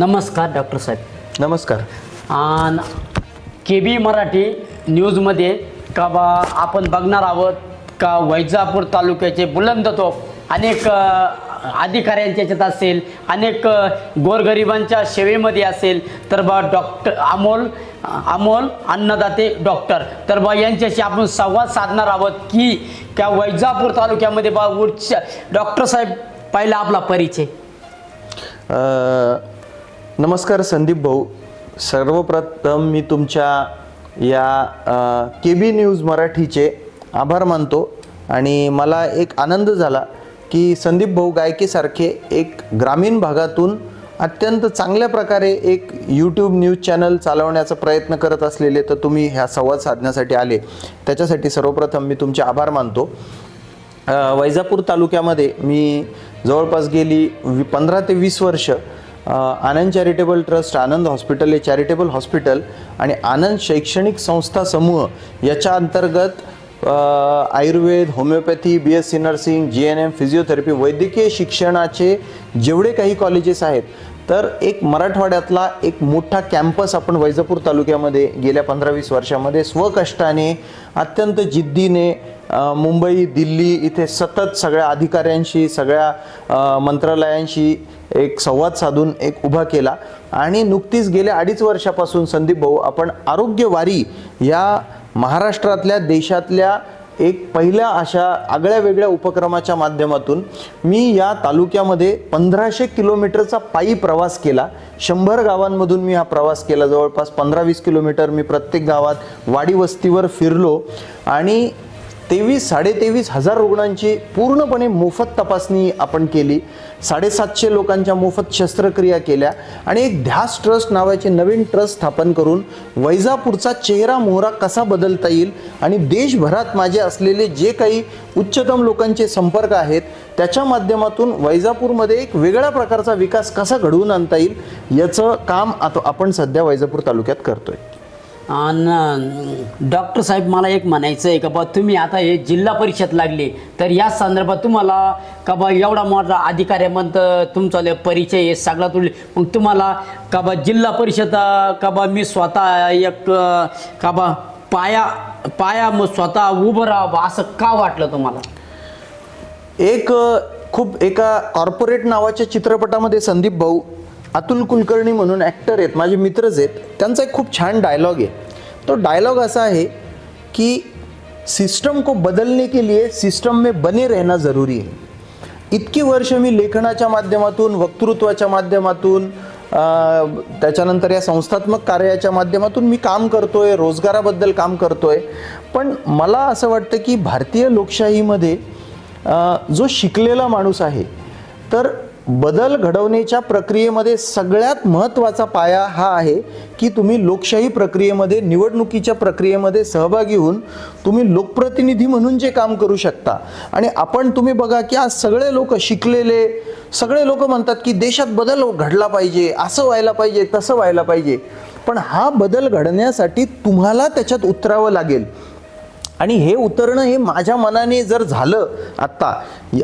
नमस्कार डॉक्टर साहेब. नमस्कार. आणि के बी मराठी न्यूजमध्ये का बा आपण बघणार आहोत का वैजापूर तालुक्याचे बुलंदतोप अनेक अ, अधिकाऱ्यांच्या याच्यात असेल अनेक गोरगरिबांच्या सेवेमध्ये असेल तर बा डॉक्टर अमोल अमोल अन्नदाते डॉक्टर तर बा यांच्याशी आपण संवाद साधणार आहोत की त्या वैजापूर तालुक्यामध्ये बा उच्च डॉक्टर साहेब पहिला आपला परिचय. नमस्कार संदीप भाऊ. सर्वप्रथम मी तुमच्या या के बी न्यूज मराठीचे आभार मानतो आणि मला एक आनंद झाला की संदीप भाऊ गायकेसारखे एक ग्रामीण भागातून अत्यंत चांगल्या प्रकारे एक यूट्यूब न्यूज चॅनल चालवण्याचा प्रयत्न करत असलेले तर तुम्ही ह्या संवाद साधण्यासाठी आले. त्याच्यासाठी सर्वप्रथम मी तुमचे आभार मानतो. वैजापूर तालुक्यामध्ये मी जवळपास गेली वी पंधरा ते वीस वर्ष Anand charitable trust Anand hospital हे चॅरिटेबल हॉस्पिटल आणि आनंद शैक्षणिक संस्था समूह याच्या अंतर्गत Ayurveda homeopathy B S C nursing G N M physiotherapy वैद्यकीय शिक्षणाचे जेवढे काही कॉलेजेस आहेत तर एक मराठवाड्यातला एक मोठा कॅम्पस आपण वैजापूर तालुक्यामध्ये गेल्या पंधरा वीस वर्षामध्ये स्वकष्टाने अत्यंत जिद्दीने मुंबई दिल्ली इथे सतत सगळ्या अधिकाऱ्यांशी सगळ्या मंत्रालयांशी एक संवाद साधून एक उभा केला. आणि नुकतीच गेल्या अडीच वर्षापासून संदीप भाऊ आपण आरोग्यवारी या महाराष्ट्रातल्या देशातल्या एक पहिल्या अशा आगळ्या वेगळ्या उपक्रमाच्या माध्यमातून मी या तालुक्यामध्ये पंधराशे किलोमीटरचा पायी प्रवास केला. शंभर गावांमधून मी हा प्रवास केला. जवळपास पंधरा वीस किलोमीटर मी प्रत्येक गावात वाडी वस्तीवर फिरलो. आणि तेवीस साडेतेवीस हजार रुग्णांची पूर्णपणे मोफत तपासणी आपण केली. साडेसातशे लोकांच्या मोफत शस्त्रक्रिया केल्या आणि एक ध्यास ट्रस्ट नावाचे नवीन ट्रस्ट स्थापन करून वैजापूरचा चेहरा मोहरा कसा बदलता येईल आणि देशभरात माझे असलेले जे काही उच्चतम लोकांचे संपर्क आहेत त्याच्या माध्यमातून वैजापूरमध्ये एक वेगळ्या प्रकारचा विकास कसा घडवून आणता येईल याचं काम आता आपण सध्या वैजापूर तालुक्यात करतोय. आणि डॉक्टर साहेब मला एक म्हणायचं आहे का बा तुम्ही आता हे जिल्हा परिषद लागली तर या संदर्भात तुम्हाला का बा एवढा मोठा अधिकाऱ्यामध्ये तुमचा परिचय आहे सगळा तुले मग तुम्हाला का बा जिल्हा परिषद का बा मी स्वतः एक का बा पाया पाया मग स्वतः उभं राहावं असं का वाटलं तुम्हाला? एक खूप एका कॉर्पोरेट नावाच्या चित्रपटामध्ये संदीप भाऊ अतुल कुलकर्णी म्हणून ॲक्टर आहेत माझे मित्रच आहेत. त्यांचा एक खूप छान डायलॉग आहे. तो डायलॉग असा आहे की सिस्टम को बदलने के लिए सिस्टम में बने रहना ज़रूरी है. इतकी वर्ष मी लेखनाच्या माध्यमातून वक्तृत्वाच्या माध्यमातून त्याच्यानंतर या संस्थात्मक कार्याच्या माध्यमातून मी काम करतोय रोजगाराबद्दल काम करतोय. पण मला असं वाटतं की भारतीय लोकशाहीमध्ये जो शिकलेला माणूस आहे तर बदल घडवण्याच्या प्रक्रियेमध्ये सगळ्यात महत्त्वाचा पाया हा आहे की तुम्ही लोकशाही प्रक्रियेमध्ये निवडणुकीच्या प्रक्रियेमध्ये सहभागी होऊन तुम्ही लोकप्रतिनिधी म्हणून जे काम करू शकता. आणि आपण तुम्ही बघा की आज सगळे लोक शिकलेले सगळे लोक म्हणतात की देशात बदल घडला पाहिजे असं व्हायला पाहिजे तसं व्हायला पाहिजे. पण हा बदल घडण्यासाठी तुम्हाला त्याच्यात उतरावं लागेल. आणि हे उतरणं हे माझ्या मनाने जर झालं आत्ता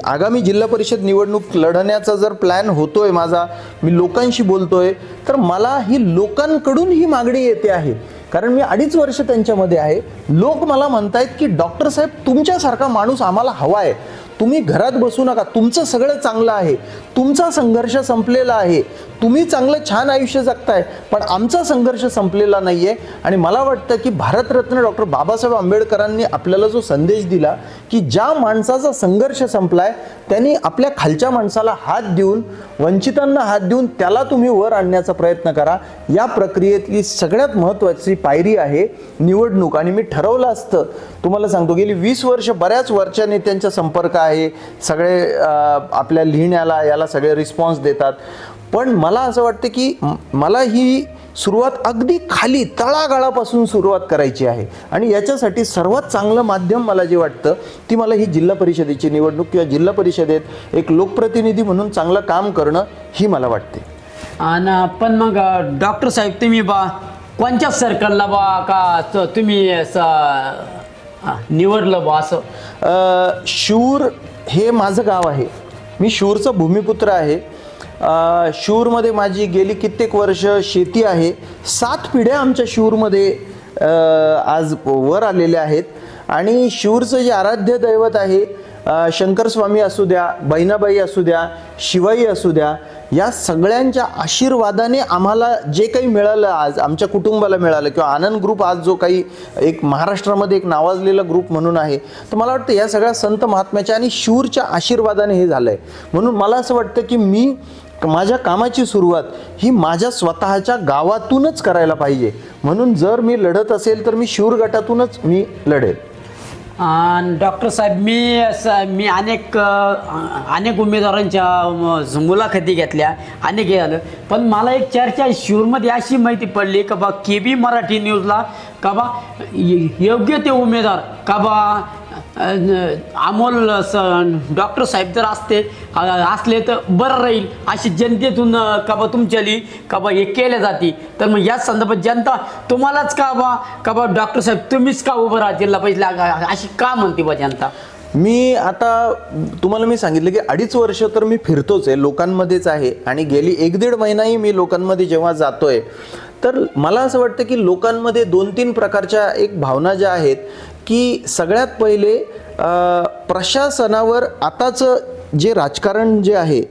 आगामी जिल्हा परिषद निवडणूक लढण्याचा जर प्लॅन होतोय माझा मी लोकांशी बोलतोय तर मला ही लोकांकडून ही मागणी येते आहे. कारण मी अडीच वर्ष त्यांच्यामध्ये आहे. लोक मला म्हणतायत की डॉक्टर साहेब तुमच्यासारखा माणूस आम्हाला हवा आहे. तुम्ही घरात बसू नका. तुमचं सगळं चांगलं आहे. तुमचा संघर्ष संपलेला आहे. तुम्ही चांगलं छान आयुष्य जगताय. पण आमचा संघर्ष संपलेला नाही आहे आणि मला वाटतं की भारतरत्न डॉक्टर बाबासाहेब आंबेडकरांनी आपल्याला जो संदेश दिला की ज्या माणसाचा संघर्ष संपलाय त्यांनी आपल्या खालच्या माणसाला हात देऊन वंचितांना हात देऊन त्याला तुम्ही वर आणण्याचा प्रयत्न करा. या प्रक्रियेतली सगळ्यात महत्त्वाची पायरी आहे निवडणूक. आणि मी ठरवलं असतं तुम्हाला सांगतो गेली वीस वर्ष बऱ्याच वरच्या नेत्यांच्या संपर्कात आहे सगळे आपल्या लिहिण्याला याला सगळे रिस्पॉन्स देतात. पण मला असं वाटतं की मला ही सुरुवात अगदी खाली तळागाळापासून सुरुवात करायची आहे. आणि याच्यासाठी सर्वात चांगलं माध्यम मला जे वाटतं ती मला ही जिल्हा परिषदेची निवडणूक किंवा जिल्हा परिषदेत एक लोकप्रतिनिधी म्हणून चांगलं काम करणं ही मला वाटते. आणि पण मग डॉक्टर साहेब तुम्ही बा कोणत्या सर्कलला बा का तुम्ही असं निवडलं बा असं. अ, शूर हे माझं गाव आहे. मी शूरचा भूमिपुत्र आहे. अ, माझी गेली कित्येक वर्ष शेती आहे. सात पिढ्या आमच्या शूरमध्ये अ, आज वर आलेल्या आहेत. आणि शूरचं जे आराध्य दैवत आहे अ, शंकरस्वामी असू द्या बहिणाबाई असू द्या शिवाई असू द्या या सगळ्यांच्या आशीर्वादाने आम्हाला जे काही मिळालं आज आमच्या कुटुंबाला मिळालं किंवा आनंद ग्रुप आज जो काही एक महाराष्ट्रामध्ये एक नावाजलेला ग्रुप म्हणून आहे तर मला वाटतं या सगळ्या संत महात्म्याच्या आणि शूरच्या आशीर्वादाने हे झालं आहे म्हणून मला असं वाटतं की मी माझ्या कामाची सुरुवात ही माझ्या स्वतःच्या गावातूनच करायला पाहिजे. म्हणून जर मी लढत असेल तर मी शूर गटातूनच मी लढेल. डॉक्टर साहेब मी असं मी अनेक अनेक उमेदवारांच्या मुलाखती घेतल्या अनेक हे झालं. पण मला एक चर्चा शिवरमध्ये अशी माहिती पडली का बा के बी मराठी न्यूजला का बा योग्य ते उमेदवार का बा अमोल स- डॉक्टर साहेब जर असते असले तर बरं राहील अशी जनतेतून का बा तुमच्याली का बा हे केल्या जाते. तर मग याच संदर्भात जनता तुम्हालाच का बा का बा डॉक्टर साहेब तुम्हीच का उभं राहा जिल्हा परिषद अशी का म्हणते बा जनता? मी आता तुम्हाला मी सांगितलं की अडीच वर्ष तर मी फिरतोच आहे लोकांमध्येच आहे आणि गेली एक दीड महिनाही मी लोकांमध्ये जेव्हा जातोय तर मला असं वाटतं की लोकांमध्ये दोन तीन प्रकारच्या एक भावना ज्या आहेत की सगळ्यात पहिले प्रशासनावर आताचं जे राजकारण जे आहे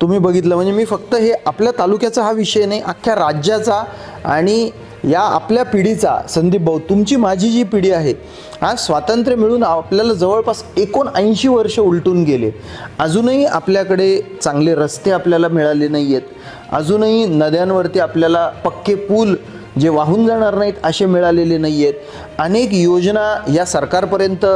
तुम्ही बघितलं म्हणजे मी फक्त हे आपल्या तालुक्याचा हा विषय नाही अख्ख्या राज्याचा आणि या आपल्या पिढीचा संदीप भाऊ तुमची माझी जी पिढी आहे आज स्वातंत्र्य मिळून आपल्याला जवळपास एकोणऐंशी वर्ष उलटून गेले. अजूनही आपल्याकडे चांगले रस्ते आपल्याला मिळाले नाही आहेत अजूनही नद्यांवरती आपल्याला पक्के पूल जे वाहून जाणार नाहीत असे मिळालेले नाही आहेत अनेक योजना या सरकारपर्यंत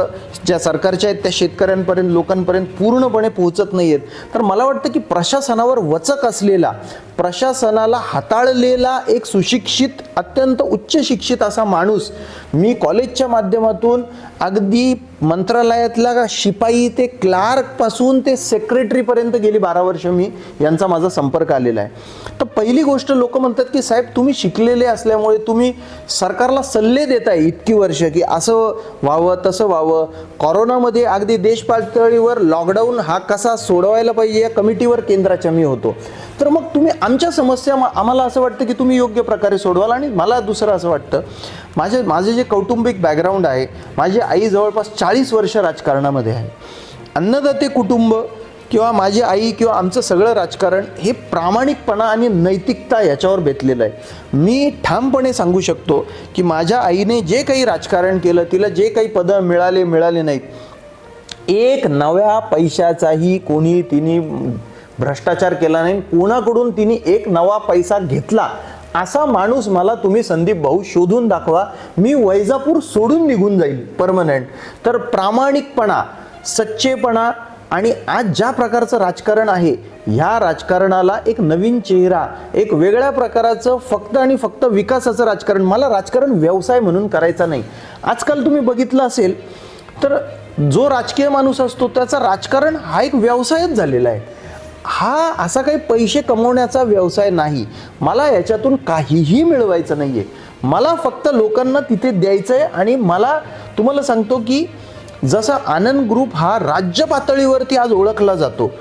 ज्या सरकारच्या आहेत त्या शेतकऱ्यांपर्यंत लोकांपर्यंत पूर्णपणे पोहोचत नाही आहेत तर मला वाटतं की प्रशासनावर वचक असलेला प्रशासनाला हाताळलेला एक सुशिक्षित अत्यंत उच्च शिक्षित असा माणूस मी कॉलेजच्या माध्यमातून अगदी मंत्रालयातला शिपाई ते क्लार्कपासून ते सेक्रेटरीपर्यंत गेली बारा वर्ष मी. यांचा माझा संपर्क आलेला आहे. तर पहिली गोष्ट लोक म्हणतात की साहेब तुम्ही शिकलेले असल्यामुळे तुम्ही सरकारला सल्ले देताय इतकी वर्ष की असं व्हावं तसं व्हावं. कोरोनामध्ये अगदी देश पातळीवर लॉकडाऊन हा कसा सोडवायला पाहिजे या कमिटीवर केंद्राच्या मी होतो. तर मग तुम्ही आमच्या समस्या मा- आम्हाला असं वाटतं की तुम्ही योग्य प्रकारे सोडवाल आणि मला दुसरं असं वाटतं. माझे माझे जे कौटुंबिक बॅकग्राऊंड आहे माझी आई जवळपास चाळीस वर्ष राजकारणामध्ये आहे. अन्नदाते कुटुंब किंवा माझी आई किंवा आमचं सगळं राजकारण हे प्रामाणिकपणा आणि नैतिकता याच्यावर बेतलेलं आहे. मी ठामपणे सांगू शकतो की माझ्या आईने जे काही राजकारण केलं तिला जे काही पदं मिळाले मिळाले नाहीत. एक नव्या पैशाचाही कोणी तिने भ्रष्टाचार केला नाही. कोणाकडून तिने एक नवा पैसा घेतला? असा माणूस मला तुम्ही संदीप भाऊ शोधून दाखवा मी वैजापूर सोडून निघून जाईल परमनंट तर प्रामाणिकपणा सच्चेपणा आणि आज ज्या प्रकारचं राजकारण आहे ह्या राजकारणाला एक नवीन चेहरा एक वेगळ्या प्रकाराचं फक्त आणि फक्त विकासाचं राजकारण मला राजकारण व्यवसाय म्हणून करायचा नाही. आजकाल तुम्ही बघितलं असेल तर जो राजकीय माणूस असतो त्याचा राजकारण हा एक व्यवसायच झालेला आहे. हा असा काही पैसे कमवण्याचा व्यवसाय नाही. मला याच्यातून काहीही मिळवायचं नाही आहे मला फक्त लोकांना तिथे द्यायचं आहे आणि मला तुम्हाला सांगतो की जसा आनंद ग्रुप हा राज्य पातळीवरती आज ओळखला जातो.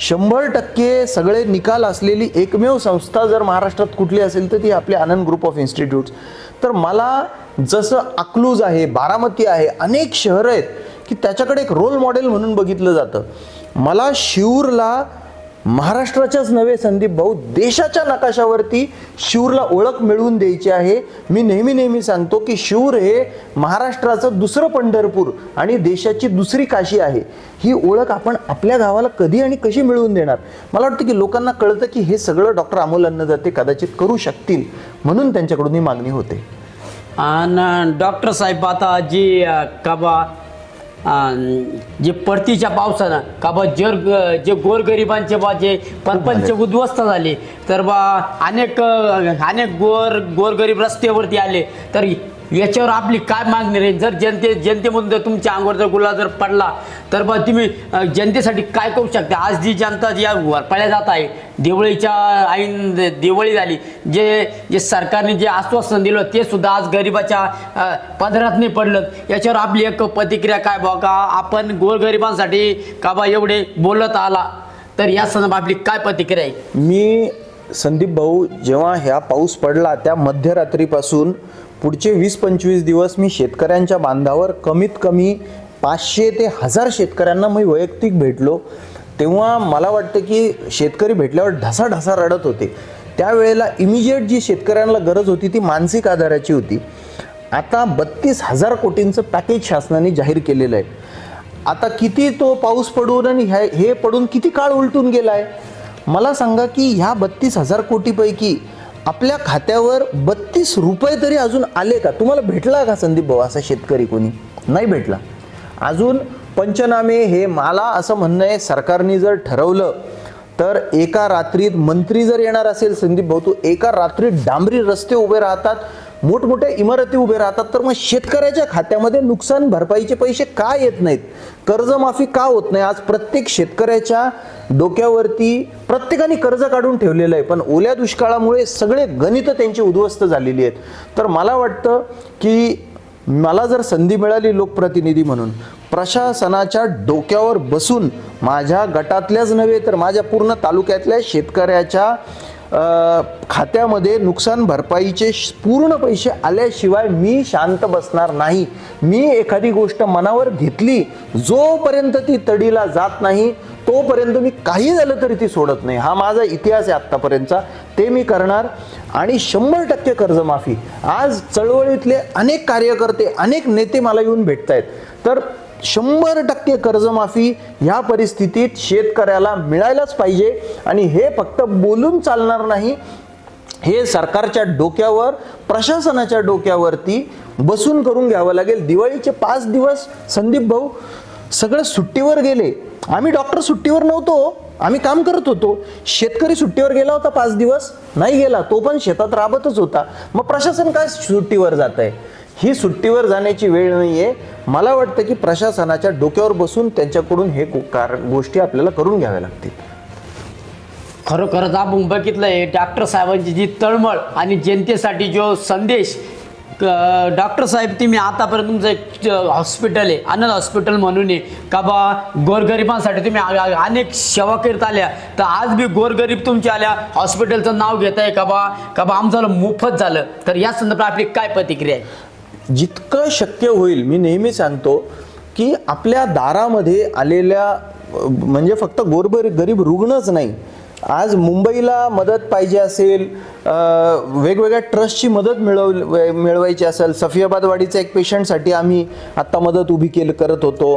शंभर टक्के सगळे निकाल असलेली एकमेव संस्था जर महाराष्ट्रात कुठली असेल तर ती आपली आनंद ग्रुप ऑफ इन्स्टिट्यूट्स. तर मला जसं अकलूज आहे बारामती आहे अनेक शहरं आहेत की त्याच्याकडे एक रोल मॉडेल म्हणून बघितलं जातं. मला शिवूरला महाराष्ट्राच्याच नव्हे संदीप भाऊ देशाच्या नकाशावरती शिवूरला ओळख मिळवून द्यायची आहे. मी नेहमी नेहमी सांगतो की शूर हे महाराष्ट्राचं दुसरं पंढरपूर आणि देशाची दुसरी काशी आहे. ही ओळख आपण आपल्या गावाला कधी आणि कशी मिळवून देणार? मला वाटतं की लोकांना कळतं की हे सगळं डॉक्टर अमोल अन्नदाते कदाचित करू शकतील म्हणून त्यांच्याकडून ही मागणी होते. आणि डॉक्टर साहेब आता जी कबा का बा जे परतीच्या पावसानं का बा जर जे गोरगरिबांचे बा जे परपंच उद्ध्वस्त झाले तर बा अनेक अनेक गोर गोरगरीब रस्त्यावरती आले तर याच्यावर आपली काय मागणी राहील जर जनते जनतेमधून जर तुमच्या अंगावर जर गुलाब जर पडला तर बा तुम्ही जनतेसाठी काय करू शकता? आज जी जनता जी वरपाळ्या जात आहे दिवाळीच्या ऐन दिवाळी झाली जे जे सरकारने जे आश्वासन दिलं ते सुद्धा आज गरिबाच्या पदरात नाही पडलं. याच्यावर आपली एक प्रतिक्रिया काय बा का? आपण गोरगरिबांसाठी का बा एवढे बोलत आला? तर या संदर्भात आपली काय प्रतिक्रिया आहे? मी संदीप भाऊ जेव्हा ह्या पाऊस पडला त्या मध्यरात्रीपासून पुढचे वीस पंचवीस दिवस मी शेतकऱ्यांच्या बांधावर कमीत कमी पाचशे ते हजार शेतकऱ्यांना मी वैयक्तिक भेटलो. तेव्हा मला वाटतं की शेतकरी भेटल्यावर ढसाढसा रडत होते. त्यावेळेला इमिजिएट जी शेतकऱ्यांना गरज होती ती मानसिक आधाराची होती. आता बत्तीस हजार कोटींचं पॅकेज शासनाने जाहीर केलेलं आहे. आता किती तो पाऊस पडून आणि हे पडून किती काळ उलटून गेला आहे मला सांगा की ह्या बत्तीस हजार कोटीपैकी आपल्या खात्यावर बत्तीस रुपये तरी अजून आले का? तुम्हाला भेटला का संदीप भाऊ असा शेतकरी कोणी? नाही भेटला. अजून पंचनामे हे मला असं म्हणणं आहे सरकारने जर ठरवलं तर एका रात्रीत मंत्री जर येणार असेल संदीप भाऊ तू एका रात्रीत डांबरी रस्ते उभे राहतात. मोठमोठ्या इमारती उभे राहतात तर मग शेतकऱ्याच्या खात्यामध्ये नुकसान भरपाईचे पैसे का येत नाहीत? कर्जमाफी का होत नाही? आज प्रत्येक शेतकऱ्याच्या डोक्यावरती प्रत्येकाने कर्ज काढून ठेवलेलं आहे पण ओल्या दुष्काळामुळे सगळे गणित त्यांची उद्ध्वस्त झालेली आहेत. तर मला वाटतं की मला जर संधी मिळाली लोकप्रतिनिधी म्हणून प्रशासनाच्या डोक्यावर बसून माझ्या गटातल्याच नव्हे तर माझ्या पूर्ण तालुक्यातल्या शेतकऱ्याच्या खात्यामध्ये नुकसान भरपाईचे श- पूर्ण पैसे आल्याशिवाय मी शांत बसणार नाही. मी एखादी गोष्ट मनावर घेतली जोपर्यंत ती तडीला जात नाही तोपर्यंत मी काही झालं तरी ती सोडत नाही. हा माझा इतिहास आहे आत्तापर्यंतचा. ते मी करणार आणि शंभर टक्के कर्जमाफी. आज चळवळीतले अनेक कार्यकर्ते अनेक नेते मला येऊन भेटत आहेत तर शंभर टक्के कर्जमाफी ह्या परिस्थितीत शेतकऱ्याला मिळायलाच पाहिजे. आणि हे फक्त बोलून चालणार नाही हे सरकारच्या डोक्यावर प्रशासनाच्या डोक्यावरती बसून करून घ्यावं लागेल. दिवाळीचे पाच दिवस संदीप भाऊ सगळं सुट्टीवर गेले. आम्ही डॉक्टर सुट्टीवर नव्हतो आम्ही काम करत होतो. शेतकरी सुट्टीवर गेला होता पाच दिवस नाही गेला तो पण शेतात राबतच होता. मग प्रशासन काय सुट्टीवर जात आहे ही सुट्टीवर जाण्याची वेळ नाही आहे मला वाटतं की प्रशासनाच्या डोक्यावर बसून त्यांच्याकडून हे गो- कार- गोष्टी आपल्याला करून घ्याव्या लागतील. खरोखरच आपण बघितलं आहे डॉक्टर साहेबांची जी तळमळ आणि जनतेसाठी जो संदेश क- डॉक्टर साहेब तुम्ही आतापर्यंत तुमचं एक हॉस्पिटल आहे अनल हॉस्पिटल म्हणून आहे. का बा गोरगरिबांसाठी तुम्ही अनेक सेवा करीत आल्या तर आज बी गोरगरीब तुमच्या आल्या हॉस्पिटलचं नाव घेत आहे का बा? का बा आमचं मोफत झालं. तर या संदर्भात आपली काय प्रतिक्रिया आहे? जितकं शक्य होईल मी नेहमी सांगतो की आपल्या दारामध्ये आलेल्या म्हणजे फक्त गोरबर गरीब रुग्णच नाही. आज मुंबईला मदत पाहिजे असेल वेगवेगळ्या ट्रस्टची मदत मिळव मिळवायची असेल सफियाबादवाडीचा एक पेशंटसाठी आम्ही आत्ता मदत उभी केली करत होतो.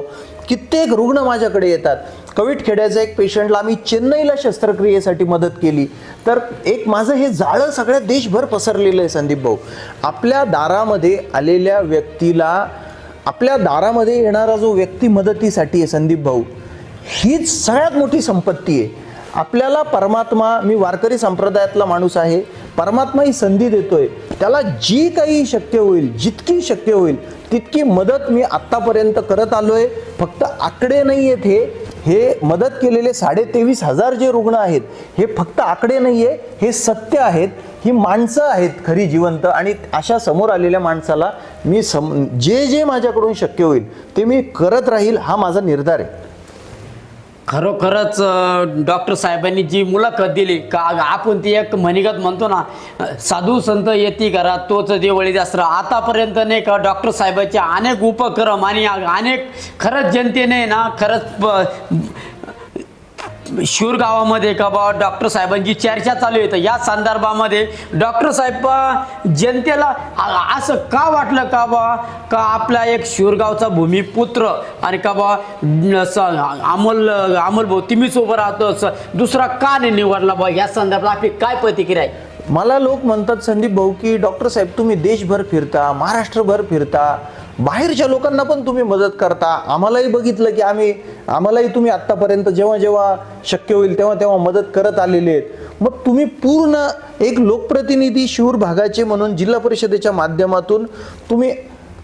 कित्येक रुग्ण माझ्याकडे येतात. कविट खेड्याचा एक पेशंटला आम्ही चेन्नईला शस्त्रक्रियेसाठी मदत केली. तर एक माझं हे जाळं सगळ्या देशभर पसरलेलं आहे संदीप भाऊ. आपल्या दारामध्ये आलेल्या व्यक्तीला आपल्या दारामध्ये येणारा जो व्यक्ती मदतीसाठी आहे संदीप भाऊ हीच सगळ्यात मोठी संपत्ती आहे. आपल्याला परमात्मा मी वारकरी संप्रदायातला माणूस आहे. परमात्मा ही संधी देतोय. त्याला जी काही शक्य होईल जितकी शक्य होईल तितकी मदत मी आत्तापर्यंत करत आलोय. फक्त आकडे नाही आहेत हे. हे मदत केलेले साडे तेवीस हजार जे रुग्ण आहेत हे फक्त आकडे नाही आहे हे सत्य आहेत. ही माणसं आहेत खरी जिवंत आणि अशा समोर आलेल्या माणसाला मी सम जे जे माझ्याकडून शक्य होईल ते मी करत राहील हा माझा निर्धार आहे. खरोखरच डॉक्टर साहेबांनी जी मुलाखत दिली का आपण ती एक म्हणीगत म्हणतो ना साधू संत येती करा तोच देवळी जास्त आतापर्यंत नाही का डॉक्टर साहेबांचे अनेक उपक्रम आणि अनेक खरंच जनतेने ना खरंच ब- शूर गावामध्ये का बा डॉक्टर साहेबांची चर्चा चालू आहे. तर या संदर्भामध्ये डॉक्टर साहेब जनतेला असं का वाटलं का बा का आपला एक शिवरगावचा भूमिपुत्र आणि का बा न- स- अमोल अमोल भाऊ तुम्हीच उभं राहतो दुसरा का नाही निवडला बा? या संदर्भात आपली काय प्रतिक्रिया आहे? मला लोक म्हणतात संदीप भाऊ की डॉक्टर साहेब तुम्ही देशभर फिरता महाराष्ट्रभर फिरता बाहेरच्या लोकांना पण तुम्ही मदत करता. आम्हालाही बघितलं की आम्ही आम्हालाही तुम्ही आत्तापर्यंत जेव्हा जेव्हा शक्य होईल तेव्हा तेव्हा मदत करत आलेले आहेत. मग तुम्ही पूर्ण एक लोकप्रतिनिधी शिवूर भागाचे म्हणून जिल्हा परिषदेच्या माध्यमातून तुम्ही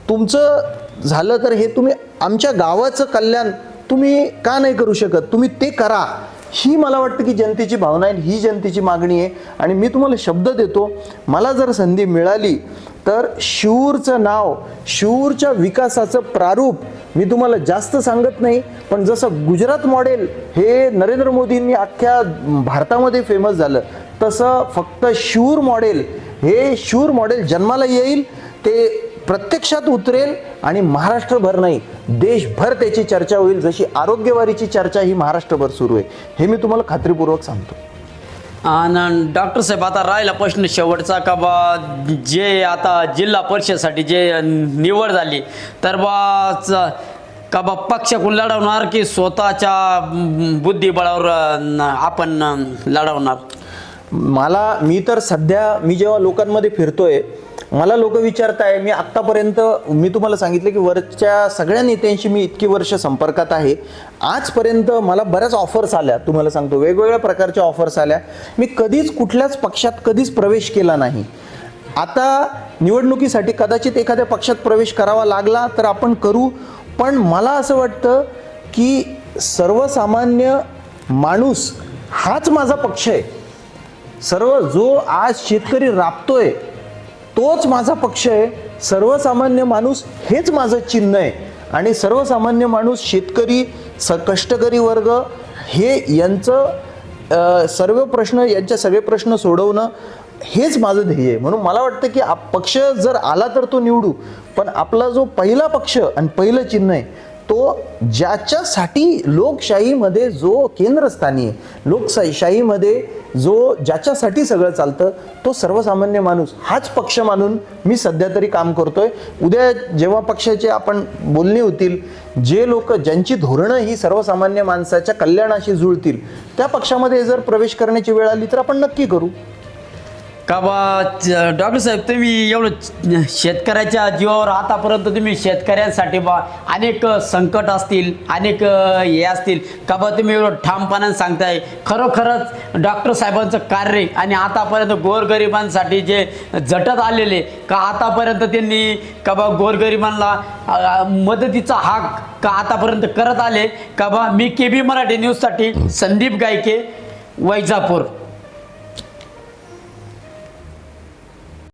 तुमचं झालं तर हे तुम्ही आमच्या गावाचं कल्याण तुम्ही का नाही करू शकत? तुम्ही ते करा. ही मला वाटतं की जनतेची भावना आहे ही जनतेची मागणी आहे. आणि मी तुम्हाला शब्द देतो. मला जर संधी मिळाली तर शूरचं नाव शूरच्या विकासाचं प्रारूप मी तुम्हाला जास्त सांगत नाही पण जसं गुजरात मॉडेल हे नरेंद्र मोदींनी अख्ख्या भारतामध्ये फेमस झालं तसं फक्त शूर मॉडेल हे शूर मॉडेल जन्माला येईल ते प्रत्यक्षात उतरेल आणि महाराष्ट्रभर नाही देशभर त्याची चर्चा होईल जशी आरोग्यवारीची चर्चा ही महाराष्ट्रभर सुरू आहे हे मी तुम्हाला खात्रीपूर्वक सांगतो. आणि डॉक्टर साहेब आता राहिला प्रश्न शेवटचा का बा जे आता जिल्हा परिषदसाठी जे निवड झाली तर बा का बा पक्षाकडून लढवणार की स्वतःच्या बुद्धिबळावर आपण लढवणार? मला मी तर सध्या मी जेव्हा लोकांमध्ये फिरतोय मला लोक विचारताय मी आत्तापर्यंत मी तुम्हाला सांगितलं की वरच्या सगळ्या नेत्यांशी मी इतकी वर्ष संपर्कात आहे. आजपर्यंत मला बऱ्याच ऑफर्स आल्या तुम्हाला सांगतो. वेगवेगळ्या प्रकारच्या ऑफर्स आल्या. मी कधीच कुठल्याच पक्षात कधीच प्रवेश केला नाही. आता निवडणुकीसाठी कदाचित एखाद्या पक्षात प्रवेश करावा लागला तर आपण करू पण मला असं वाटतं की सर्वसामान्य माणूस हाच माझा पक्ष आहे. सर्व जो आज शेतकरी राबतोय तोच माझा पक्ष आहे. सर्वसामान्य माणूस हेच माझं चिन्ह आहे. आणि सर्वसामान्य माणूस शेतकरी स कष्टकरी वर्ग हे यांचं सर्व प्रश्न यांच्या सगळे प्रश्न सोडवणं हेच माझं ध्येय आहे. म्हणून मला वाटतं की पक्ष जर आला तर तो निवडू पण आपला जो पहिला पक्ष आणि पहिलं चिन्ह आहे तो ज्याच्यासाठी लोकशाहीमध्ये जो केंद्रस्थानी आहे लोकशाहीमध्ये जो ज्याच्यासाठी सगळं चालतं तो सर्वसामान्य माणूस हाच पक्ष मानून मी सध्या तरी काम करतोय. उद्या जेव्हा पक्षाचे आपण बोलणे होतील जे लोक ज्यांची धोरणं ही सर्वसामान्य माणसाच्या कल्याणाशी जुळतील त्या पक्षामध्ये जर प्रवेश करण्याची वेळ आली तर आपण नक्की करू. का बा च- डॉक्टर साहेब तुम्ही एवढं शेतकऱ्याच्या जीवावर आतापर्यंत तुम्ही शेतकऱ्यांसाठी बा अनेक संकट असतील अनेक हे असतील. का बा तुम्ही एवढं ठामपणाने सांगताय. खरोखरच डॉक्टर साहेबांचं कार्य आणि आतापर्यंत गोरगरिबांसाठी जे झटत आलेले का आतापर्यंत त्यांनी का बा गोरगरिबांना मदतीचा हाक का आतापर्यंत करत आले. का बा मी के बी मराठी न्यूजसाठी संदीप गायके वैजापूर.